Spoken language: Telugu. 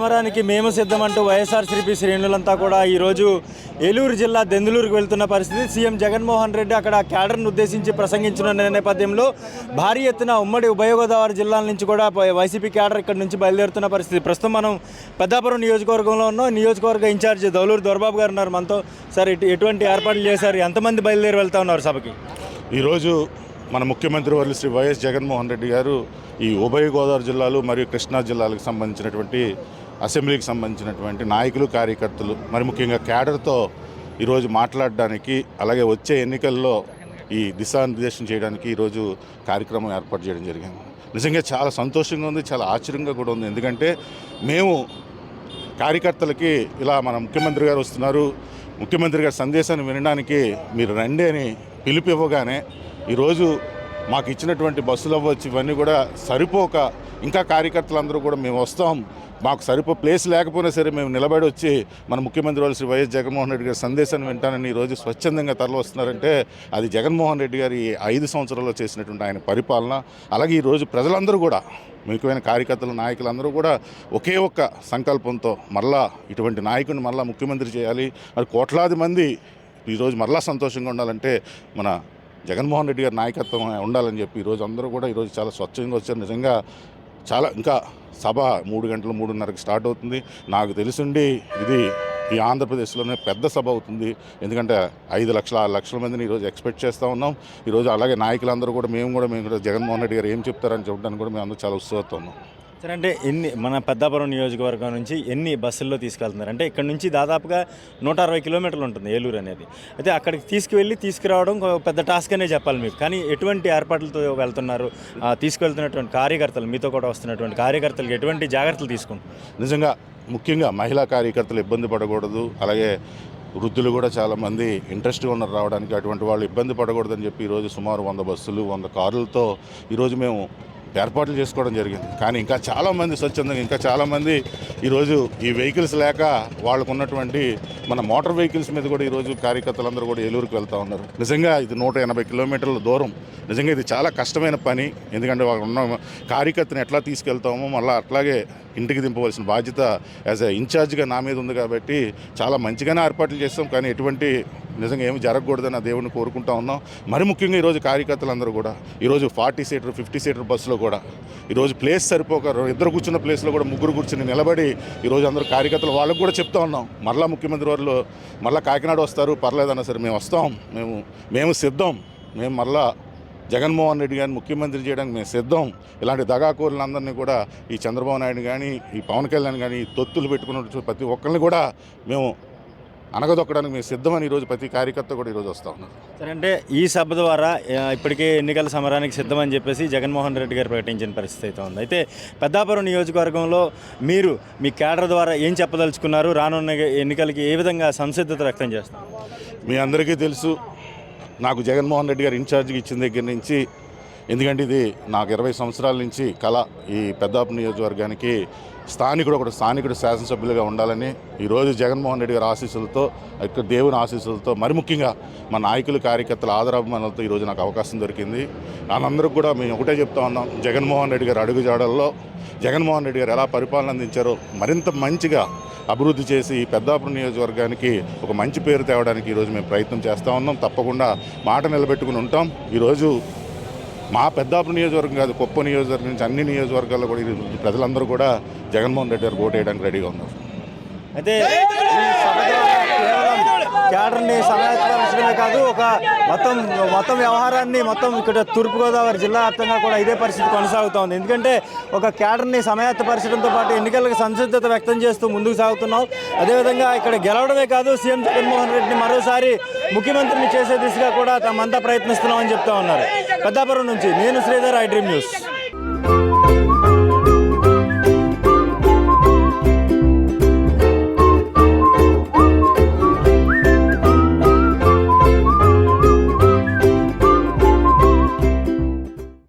సమరానికి మేము సిద్ధమంటూ వైఎస్ఆర్సీపీ శ్రేణులంతా కూడా ఈరోజు ఏలూరు జిల్లా దెందులూరుకు వెళ్తున్న పరిస్థితి. సీఎం జగన్మోహన్ రెడ్డి అక్కడ క్యాడర్ను ఉద్దేశించి ప్రసంగించిన నేపథ్యంలో భారీ ఎత్తున ఉమ్మడి ఉభయ గోదావరి జిల్లాల నుంచి కూడా వైసీపీ క్యాడర్ ఇక్కడ నుంచి బయలుదేరుతున్న పరిస్థితి. ప్రస్తుతం మనం పెద్దాపురం నియోజకవర్గంలో ఉన్నాం. నియోజకవర్గ ఇన్ఛార్జ్ దౌలూరు దొరబాబు గారు ఉన్నారు మనతో. సార్ ఎటువంటి ఏర్పాట్లు చేశారు? ఎంతమంది బయలుదేరి వెళ్తా ఉన్నారు సభకి? ఈరోజు మన ముఖ్యమంత్రి వర్లు శ్రీ వైఎస్ జగన్మోహన్ రెడ్డి గారు ఈ ఉభయ గోదావరి జిల్లాలు మరియు కృష్ణా జిల్లాలకు సంబంధించినటువంటి అసెంబ్లీకి సంబంధించినటువంటి నాయకులు కార్యకర్తలు మరి ముఖ్యంగా క్యాడర్తో ఈరోజు మాట్లాడడానికి అలాగే వచ్చే ఎన్నికల్లో ఈ దిశానిర్దేశం చేయడానికి ఈరోజు కార్యక్రమం ఏర్పాటు చేయడం జరిగింది. నిజంగా చాలా సంతోషంగా ఉంది చాలా ఆశ్చర్యంగా కూడా ఉంది. ఎందుకంటే మేము కార్యకర్తలకి ఇలా మన ముఖ్యమంత్రి గారు వస్తున్నారు ముఖ్యమంత్రి గారి సందేశాన్ని వినడానికి మీరు రండి అని పిలుపు ఇవ్వగానే ఈరోజు మాకు ఇచ్చినటువంటి బస్సులు అవ్వచ్చు ఇవన్నీ కూడా సరిపోక ఇంకా కార్యకర్తలందరూ కూడా మేము వస్తాం. మాకు సరిపో ప్లేస్ లేకపోయినా సరే మేము నిలబడి వచ్చి మన ముఖ్యమంత్రి వాళ్ళు శ్రీ వైఎస్ జగన్మోహన్ రెడ్డి గారి సందేశాన్ని వింటానని ఈరోజు స్వచ్ఛందంగా తరలి వస్తున్నారంటే అది జగన్మోహన్ రెడ్డి గారి ఐదు సంవత్సరాల్లో చేసినటువంటి ఆయన పరిపాలన. అలాగే ఈరోజు ప్రజలందరూ కూడా ముఖ్యమైన కార్యకర్తలు నాయకులందరూ కూడా ఒకే ఒక్క సంకల్పంతో మరలా ఇటువంటి నాయకుడిని మరలా ముఖ్యమంత్రి చేయాలి. మరి కోట్లాది మంది ఈరోజు మరలా సంతోషంగా ఉండాలంటే మన జగన్మోహన్ రెడ్డి గారి నాయకత్వం ఉండాలని చెప్పి ఈరోజు అందరూ కూడా ఈరోజు చాలా స్వచ్ఛంగా వచ్చారు. నిజంగా చాలా ఇంకా సభ మూడు గంటలు మూడున్నరకు స్టార్ట్ అవుతుంది. నాకు తెలిసిండి ఇది ఈ ఆంధ్రప్రదేశ్లోనే పెద్ద సభ అవుతుంది. ఎందుకంటే ఐదు లక్షల ఆరు లక్షల మందిని ఈరోజు ఎక్స్పెక్ట్ చేస్తూ ఉన్నాం. ఈరోజు అలాగే నాయకులందరూ కూడా మేము కూడా మేము కూడా జగన్మోహన్ రెడ్డి గారు ఏం చెప్తారని చెప్పడానికి కూడా మేము అందరూ చాలా ఉత్సాహంతో ఉన్నాం. సార్ అంటే ఎన్ని మన పెద్దాపురం నియోజకవర్గం నుంచి ఎన్ని బస్సుల్లో తీసుకెళ్తున్నారు? అంటే ఇక్కడ నుంచి దాదాపుగా నూట అరవై కిలోమీటర్లు ఉంటుంది ఏలూరు అనేది. అయితే అక్కడికి తీసుకువెళ్ళి తీసుకురావడం పెద్ద టాస్క్ అనే చెప్పాలి మీకు. కానీ ఎటువంటి ఏర్పాట్లతో వెళ్తున్నారు? తీసుకువెళ్తున్నటువంటి కార్యకర్తలు మీతో కూడా వస్తున్నటువంటి కార్యకర్తలకు ఎటువంటి జాగ్రత్తలు తీసుకుంటున్నారు? నిజంగా ముఖ్యంగా మహిళా కార్యకర్తలు ఇబ్బంది పడకూడదు. అలాగే వృద్ధులు కూడా చాలామంది ఇంట్రెస్ట్గా ఉన్నారు రావడానికి. అటువంటి వాళ్ళు ఇబ్బంది పడకూడదని చెప్పి ఈరోజు సుమారు వంద బస్సులు వంద కార్లతో ఈరోజు మేము ఏర్పాట్లు చేసుకోవడం జరిగింది. కానీ ఇంకా చాలామంది స్వచ్ఛందంగా ఇంకా చాలామంది ఈరోజు ఈ వెహికల్స్ లేక వాళ్ళకు ఉన్నటువంటి మన మోటార్ వెహికల్స్ మీద కూడా ఈరోజు కార్యకర్తలందరూ కూడా ఏలూరుకు వెళ్తూ ఉన్నారు. నిజంగా ఇది నూట ఎనభై కిలోమీటర్ల దూరం. నిజంగా ఇది చాలా కష్టమైన పని. ఎందుకంటే వాళ్ళు ఉన్న కార్యకర్తను ఎట్లా తీసుకెళ్తామో మళ్ళీ అట్లాగే ఇంటికి దింపవలసిన బాధ్యత యాజ్ ఎ ఇన్ఛార్జ్గా నా మీద ఉంది కాబట్టి చాలా మంచిగానే ఏర్పాట్లు చేస్తాం. కానీ ఎటువంటి నిజంగా ఏమి జరగకూడదని ఆ దేవుడిని కోరుకుంటా ఉన్నాం. మరి ముఖ్యంగా ఈరోజు కార్యకర్తలందరూ కూడా ఈరోజు ఫార్టీ సీటర్ ఫిఫ్టీ సీటర్ బస్సులో కూడా ఈరోజు ప్లేస్ సరిపోక ఇద్దరు కూర్చున్న ప్లేస్లో కూడా ముగ్గురు కూర్చుని నిలబడి ఈరోజు అందరూ కార్యకర్తలు వాళ్ళకు కూడా చెప్తా ఉన్నాం. మరలా ముఖ్యమంత్రి వాళ్ళు మరలా కాకినాడ వస్తారు పర్లేదన్నా సరే మేము వస్తాం మేము మేము సిద్ధం. మేము మరలా జగన్మోహన్ రెడ్డి గారిని ముఖ్యమంత్రి చేయడానికి మేము సిద్ధం. ఇలాంటి దగాకూరులందరినీ కూడా ఈ చంద్రబాబు నాయుడు కానీ ఈ పవన్ కళ్యాణ్ కానీ ఈ తొత్తులు పెట్టుకున్న ప్రతి ఒక్కరిని కూడా మేము అనగదొక్కడానికి మేము సిద్ధమని ఈరోజు ప్రతి కార్యకర్త కూడా ఈరోజు వస్తూ ఉన్నారు. సరే అంటే ఈ సభ ద్వారా ఇప్పటికే ఎన్నికల సమరానికి సిద్ధమని చెప్పేసి జగన్మోహన్ రెడ్డి గారు ప్రకటించిన పరిస్థితి అయితే ఉంది. అయితే పెద్దాపురం నియోజకవర్గంలో మీరు మీ కేడర్ ద్వారా ఏం చెప్పదలుచుకున్నారు? రానున్న ఎన్నికలకి ఏ విధంగా సంసిద్ధత వ్యక్తం చేస్తారు? మీ అందరికీ తెలుసు నాకు జగన్మోహన్ రెడ్డి గారు ఇన్ఛార్జ్కి ఇచ్చిన దగ్గర నుంచి ఎందుకంటే ఇది నాకు ఇరవై సంవత్సరాల నుంచి కళ ఈ పెద్దాపు నియోజకవర్గానికి స్థానికుడు ఒకటి స్థానికుడు శాసనసభ్యులుగా ఉండాలని ఈరోజు జగన్మోహన్ రెడ్డి గారి ఆశీస్సులతో ఇక్కడ దేవుని ఆశీస్సులతో మరి ముఖ్యంగా మా నాయకులు కార్యకర్తల ఆదరాభిమానులతో ఈరోజు నాకు అవకాశం దొరికింది. వాళ్ళందరికీ కూడా మేము ఒకటే చెప్తా ఉన్నాం జగన్మోహన్ రెడ్డి గారు అడుగుజాడల్లో జగన్మోహన్ రెడ్డి గారు ఎలా పరిపాలన అందించారో మరింత మంచిగా అభివృద్ధి చేసి ఈ పెద్దాపురం నియోజకవర్గానికి ఒక మంచి పేరు తేవడానికి ఈరోజు మేము ప్రయత్నం చేస్తూ ఉన్నాం. తప్పకుండా మాట నిలబెట్టుకుని ఉంటాం. ఈరోజు మా పెద్దాపురం నియోజకవర్గం కాదు కుప్ప నియోజకవర్గం నుంచి అన్ని నియోజకవర్గాల్లో కూడా ప్రజలందరూ కూడా జగన్మోహన్ రెడ్డి గారు ఓటు వేయడానికి రెడీగా ఉన్నారు. అయితే ఈ సభ ద్వారా కేవలం క్యాడర్ని సమాయత్తపరచడమే కాదు ఒక మొత్తం మొత్తం వ్యవహారాన్ని మొత్తం ఇక్కడ తూర్పుగోదావరి జిల్లా వ్యాప్తంగా కూడా ఇదే పరిస్థితి కొనసాగుతోంది. ఎందుకంటే ఒక క్యాడర్ని సమాయత్తపరచడంతో పాటు ఎన్నికలకు సంసిద్ధత వ్యక్తం చేస్తూ ముందుకు సాగుతున్నాం. అదేవిధంగా ఇక్కడ గెలవడమే కాదు సీఎం జగన్మోహన్ రెడ్డిని మరోసారి ముఖ్యమంత్రిని చేసే దిశగా కూడా తమంతా ప్రయత్నిస్తున్నామని చెప్తా ఉన్నారు. పెద్దాపురం నుంచి నేను శ్రీధర్ ఐ డ్రీమ్ న్యూస్.